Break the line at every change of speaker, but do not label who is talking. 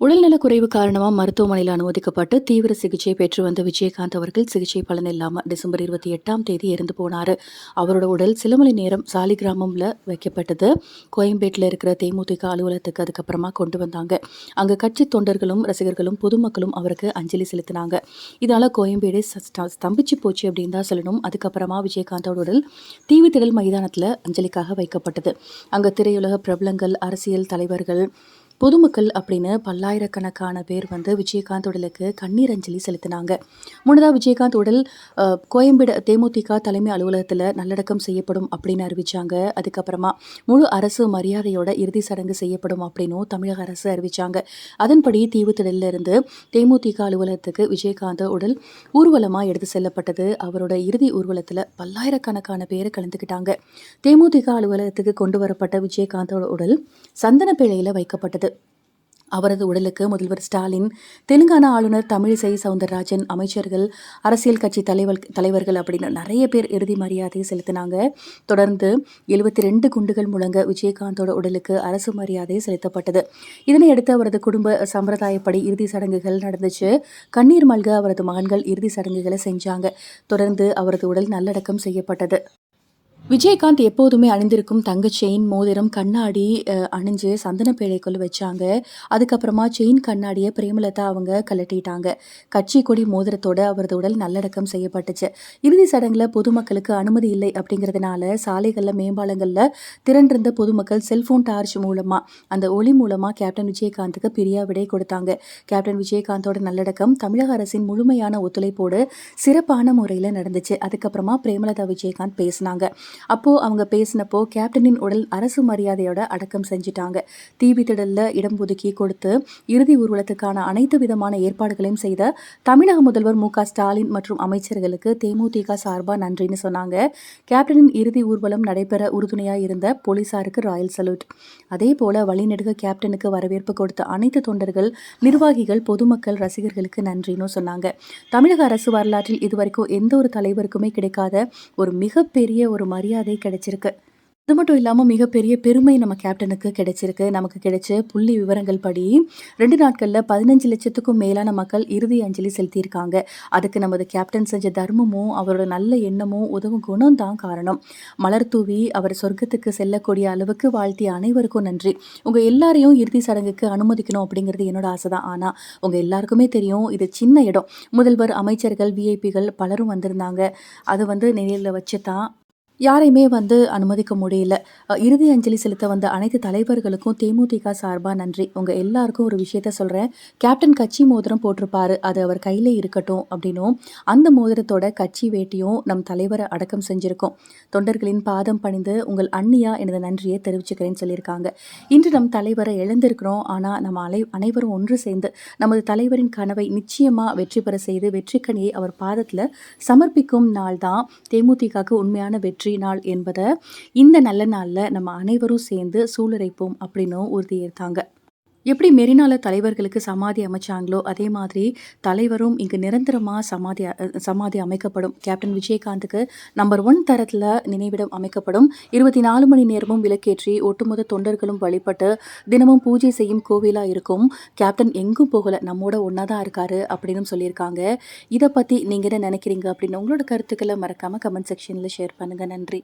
உடல்நலக் குறைவு காரணமாக மருத்துவமனையில் அனுமதிக்கப்பட்டு தீவிர சிகிச்சை பெற்று வந்த விஜயகாந்த் அவர்கள் சிகிச்சை பலன் இல்லாமல் டிசம்பர் இருபத்தி எட்டாம் தேதி இறந்து போனார். அவரோட உடல் சில மணி நேரம் சாலிகிராமம்ல வைக்கப்பட்டது. கோயம்பேட்டில் இருக்கிற தேமுதிக அலுவலகத்துக்கு அதுக்கப்புறமா கொண்டு வந்தாங்க. அங்கே கட்சி தொண்டர்களும் ரசிகர்களும் பொதுமக்களும் அவருக்கு அஞ்சலி செலுத்தினாங்க. இதனால் கோயம்பேடு ஸ்தம்பிச்சு போச்சு அப்படின்னு தான் சொல்லணும். அதுக்கப்புறமா விஜயகாந்தோட உடல் தீவுத்திடல் மைதானத்தில் அஞ்சலிக்காக வைக்கப்பட்டது. அங்கே திரையுலக பிரபலங்கள் அரசியல் தலைவர்கள் பொதுமக்கள் அப்படின்னு பல்லாயிரக்கணக்கான பேர் வந்து விஜயகாந்த் உடலுக்கு கண்ணீர் அஞ்சலி செலுத்தினாங்க. முன்னதாக விஜயகாந்த் உடல் கோயம்பேடு தேமுதிக தலைமை அலுவலகத்தில் நல்லடக்கம் செய்யப்படும் அப்படின்னு அறிவிச்சாங்க. அதுக்கப்புறமா முழு அரசு மரியாதையோட இறுதி சடங்கு செய்யப்படும் அப்படின்னும் தமிழக அரசு அறிவிச்சாங்க. அதன்படி தீவு இருந்து தேமுதிக அலுவலகத்துக்கு விஜயகாந்த் உடல் ஊர்வலமாக எடுத்து செல்லப்பட்டது. அவரோட இறுதி ஊர்வலத்தில் பல்லாயிரக்கணக்கான பேர் கலந்துக்கிட்டாங்க தேமுதிக அலுவலகத்துக்கு கொண்டு வரப்பட்ட விஜயகாந்தோட உடல் சந்தனப்பேழையில் வைக்கப்பட்டது. அவரது உடலுக்கு முதல்வர் ஸ்டாலின் தெலுங்கானா ஆளுநர் தமிழிசை சவுந்தரராஜன் அமைச்சர்கள் அரசியல் கட்சி தலைவர் தலைவர்கள் அப்படின்னு நிறைய பேர் இறுதி மரியாதை செலுத்தினாங்க. தொடர்ந்து எழுபத்தி ரெண்டு குண்டுகள் முழங்க விஜயகாந்தோட உடலுக்கு அரசு மரியாதை செலுத்தப்பட்டது. இதனையடுத்து அவரது குடும்ப சம்பிரதாயப்படி இறுதி சடங்குகள் நடந்துச்சு. கண்ணீர் மல்க அவரது மகன்கள் இறுதி சடங்குகளை செஞ்சாங்க. தொடர்ந்து அவரது உடல் நல்லடக்கம் செய்யப்பட்டது. விஜயகாந்த் எப்போதுமே அணிந்திருக்கும் தங்க செயின் மோதிரம் கண்ணாடி அணிஞ்சு சந்தன பேழைக்குள் வச்சாங்க. அதுக்கப்புறமா செயின் கண்ணாடியை பிரேமலதா அவங்க கலட்டிட்டாங்க கட்சி கொடி மோதிரத்தோட அவரது உடல் நல்லடக்கம் செய்யப்பட்டுச்சு. இறுதி சடங்குல பொதுமக்களுக்கு அனுமதி இல்லை அப்படிங்கிறதுனால சாலைகளில் மேம்பாலங்களில் திரண்டிருந்த பொதுமக்கள் செல்போன் டார்ச் மூலமா அந்த ஒளி மூலமா கேப்டன் விஜயகாந்துக்கு பிரியா விடை கொடுத்தாங்க. கேப்டன் விஜயகாந்தோட நல்லடக்கம் தமிழக அரசின் முழுமையான ஒத்துழைப்போடு சிறப்பான முறையில் நடந்துச்சு. அதுக்கப்புறமா பிரேமலதா விஜயகாந்த் பேசினாங்க. அப்போ அவங்க பேசினப்போ கேப்டனின் உடல் அரசு மரியாதையோட அடக்கம் செஞ்சிட்டாங்க. தீவி திடல்ல இடம் ஒதுக்கி கொடுத்து இறுதி ஊர்வலத்துக்கான அனைத்து விதமான ஏற்பாடுகளையும் செய்த தமிழக முதல்வர் மு ஸ்டாலின் மற்றும் அமைச்சர்களுக்கு தேமுதிக சார்பா நன்றின்னு சொன்னாங்க. கேப்டனின் இறுதி ஊர்வலம் நடைபெற உறுதுணையாக இருந்த போலீசாருக்கு ராயல் சல்யூட் அதே போல வழிநெடுக கேப்டனுக்கு வரவேற்பு கொடுத்த அனைத்து தொண்டர்கள் நிர்வாகிகள் பொதுமக்கள் ரசிகர்களுக்கு நன்றின்னு சொன்னாங்க. தமிழக அரசு வரலாற்றில் இதுவரைக்கும் எந்த ஒரு தலைவருக்குமே கிடைக்காத ஒரு மிகப்பெரிய ஒரு மரியாதை மரியாதை கிடைச்சிருக்கு. அது மட்டும் இல்லாமல் மிகப்பெரிய பெருமை நம்ம கேப்டனுக்கு கிடைச்சிருக்கு. நமக்கு கிடைச்ச புள்ளி விவரங்கள் படி ரெண்டு நாட்களில் பதினஞ்சு லட்சத்துக்கும் மேலான மக்கள் இறுதி அஞ்சலி செலுத்தியிருக்காங்க. அதுக்கு நமது கேப்டன் செஞ்ச தர்மமும் அவரோட நல்ல எண்ணமும் உதவும் குணம் தான் காரணம். மலர் தூவி அவர் சொர்க்கத்துக்கு செல்லக்கூடிய அளவுக்கு வாழ்த்திய அனைவருக்கும் நன்றி. உங்கள் எல்லாரையும் இறுதி சடங்குக்கு அனுமதிக்கணும் அப்படிங்கிறது என்னோட ஆசை தான் ஆனால் உங்கள் எல்லாருக்குமே தெரியும் இது சின்ன இடம். முதல்வர் அமைச்சர்கள் விஐபிகள் பலரும் வந்திருந்தாங்க. அது வந்து நிலையில் வச்சு தான் யாரையுமே வந்து அனுமதிக்க முடியல. இறுதி அஞ்சலி செலுத்த வந்த அனைத்து தலைவர்களுக்கும் தேமுதிக சார்பாக நன்றி. உங்கள் எல்லாருக்கும் ஒரு விஷயத்த சொல்கிறேன் கேப்டன் கட்சி மோதிரம் போட்டிருப்பாரு. அது அவர் கையில் இருக்கட்டும் அப்படின்னும் அந்த மோதிரத்தோட கட்சி வேட்டியும் நம் தலைவரை அடக்கம் செஞ்சுருக்கோம். தொண்டர்களின் பாதம் பணிந்து உங்கள் அண்ணியா எனது நன்றியை தெரிவிச்சுக்கிறேன்னு சொல்லியிருக்காங்க. இன்று நம் தலைவரை இழந்திருக்கிறோம். ஆனால் நம்ம அலை அனைவரும் ஒன்று சேர்ந்து நமது தலைவரின் கனவை நிச்சயமாக வெற்றி பெற செய்து வெற்றிக்கணியை அவர் பாதத்தில் சமர்ப்பிக்கும் நாள் தான் தேமுதிகக்கு உண்மையான வெற்றி. நாள் என்பதை இந்த நல்ல நாளில் நம்ம அனைவரும் சேர்ந்து சூளுரைப்போம் அப்படின்னும் உறுதியேற்றாங்க. எப்படி மெரினால தலைவர்களுக்கு சமாதி அமைச்சாங்களோ அதே மாதிரி தலைவரும் இங்கு நிரந்தரமாக சமாதி சமாதி அமைக்கப்படும். கேப்டன் விஜயகாந்துக்கு நம்பர் ஒன் தரத்தில் நினைவிடம் அமைக்கப்படும். இருபத்தி நாலு மணி நேரமும் விளக்கேற்றி ஒட்டுமொத்த தொண்டர்களும் வழிபட்டு தினமும் பூஜை செய்யும் கோவிலாக இருக்கும். கேப்டன் எங்கும் போகலை நம்மோட ஒன்றா தான் இருக்காரு அப்படின்னு சொல்லியிருக்காங்க. இதை பற்றி நீங்கள் என்ன நினைக்கிறீங்க அப்படின்னு உங்களோட கருத்துக்களை மறக்காமல் கமெண்ட் செக்ஷனில் ஷேர் பண்ணுங்கள் நன்றி.